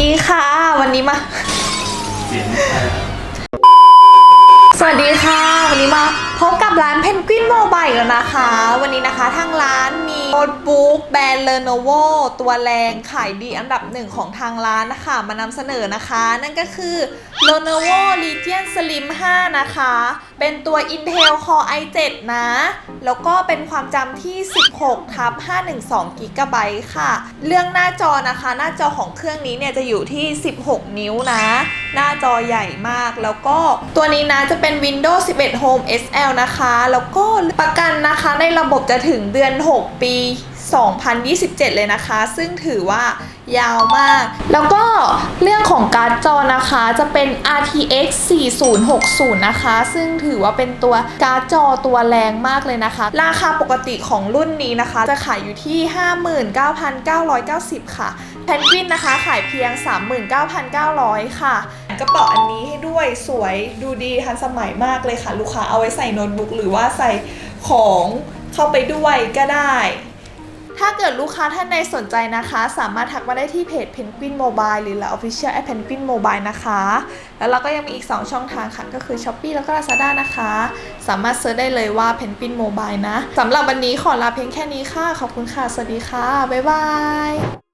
ดีค่ะ วันนี้มา สวัสดีค่ะ วันนี้มาพบกับร้านเพนกวินโมบายแล้วนะคะ วันนี้นะคะทางร้านม ตบุ๊กแบรนด์ Lenovo ตัวแรงขายดีอันดับหนึ่งของทางร้านนะคะ มานำเสนอนะคะ นั่นก็คือ Lenovo Legion Slim 5 นะคะ เป็นตัว Intel Core i7 นะ แล้วก็เป็นความจำที่ 16ทับ512 g b ค่ะ เรื่องหน้าจอนะคะ หน้าจอของเครื่องนี้เนี่ยจะอยู่ที่ 16 นิ้วนะ หน้าจอใหญ่มาก แล้วก็ตัวนี้นะจะเป็น Windows 11 Home SL นะคะ แล้วก็ประกันนะคะในระบบจะถึงเดือน 6 ปี 2027 เลยนะคะ ซึ่งถือว่ายาวมาก แล้วก็ ของการ์ดจอนะคะจะเป็น RTX 4060 นะคะ ซึ่งถือว่าเป็นตัวการ์ดจอตัวแรงมากเลยนะคะ ราคาปกติของรุ่นนี้นะคะ จะขายอยู่ที่ 59,990 ค่ะแพนกวินนะคะขายเพียง 39,900 ค่ะกระเป๋าอันนี้ให้ด้วยสวยดูดีทันสมัยมากเลยค่ะ ลูกค้าเอาไว้ใส่โน้ตบุ๊กหรือว่าใส่ของเข้าไปด้วยก็ได้ ถ้าเกิดลูกค้าท่านใดสนใจนะคะ สามารถทักมาได้ที่เพจ Penguin Mobile หรือ Line Official at Penguin Mobile นะคะ แล้วเราก็ยังมีอีก 2 ช่องทางค่ะ ก็คือ Shopee แล้วก็ Lazada นะคะ สามารถเซิร์ชได้เลยว่า Penguin Mobile นะสำหรับวันนี้ขอลาเพียงแค่นี้ค่ะ ขอบคุณค่ะ สวัสดีค่ะ บ๊ายบาย